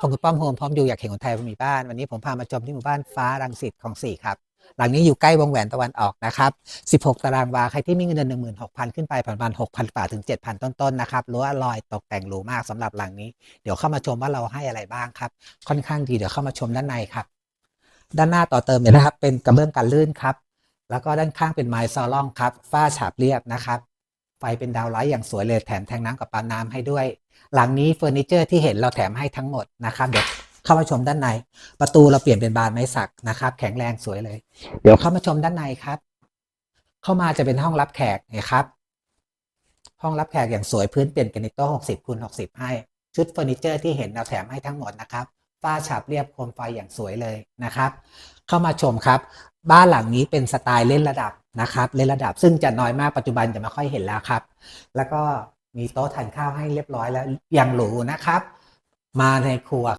ผมคุณป้อมโฮมพร้อมอยู่อยากเห็นคนไทยมู่บ้าน วันนี้ผมพามาชมที่หมู่บ้านฟ้ารังสิตของสี่ครับ หลังนี้อยู่ใกล้วงแหวนตะวันออกนะครับ 16 ตารางวา ใครที่มีเงินเดือน16,000 ขึ้นไปประมาณ6,000กว่าถึง 7,000 ต้นๆนะครับรั้วลอยตกแต่งหรูมากสำหรับหลังนี้ เดี๋ยวเข้ามาชมว่าเราให้อะไรบ้างครับ ค่อนข้างดีเดี๋ยวเข้ามาชมด้านในครับ ด้านหน้าต่อเติมเนี่ยนะครับ เป็นกระเบื้องกันลื่นครับ แล้วก็ด้านข้างเป็นไม้ซอล่องครับ ฝ้าฉาบเรียบนะครับ ไฟเป็นดาวไลท์อย่างสวยเลยแถมแทงน้ำกับปั๊มน้ำให้ด้วย หลังนี้เฟอร์นิเจอร์ที่เห็นเราแถมให้ทั้งหมดนะครับเดี๋ยวเข้ามาชมด้านใน ประตูเราเปลี่ยนเป็นบานไม้สักนะครับ แข็งแรงสวยเลย เดี๋ยวเข้ามาชมด้านในครับ เข้ามาจะเป็นห้องรับแขกนะครับ ห้องรับแขกอย่างสวยพื้นเปลี่ยนกรนิโต้60คูณ60ให้ ชุดเฟอร์นิเจอร์ที่เห็นเราแถมให้ทั้งหมดนะครับฝ้าฉาบเรียบโคมไฟอย่างสวยเลยนะครับ เข้ามาชมครับ บ้านหลังนี้เป็นสไตล์เล่นระดับ นะครับเล่นระดับซึ่งจะน้อยมากปัจจุบันจะไม่ค่อยเห็นแล้วครับ แล้วก็มีโต๊ะทานข้าวให้เรียบร้อยแล้วอย่างหรูนะครับ มาในครัว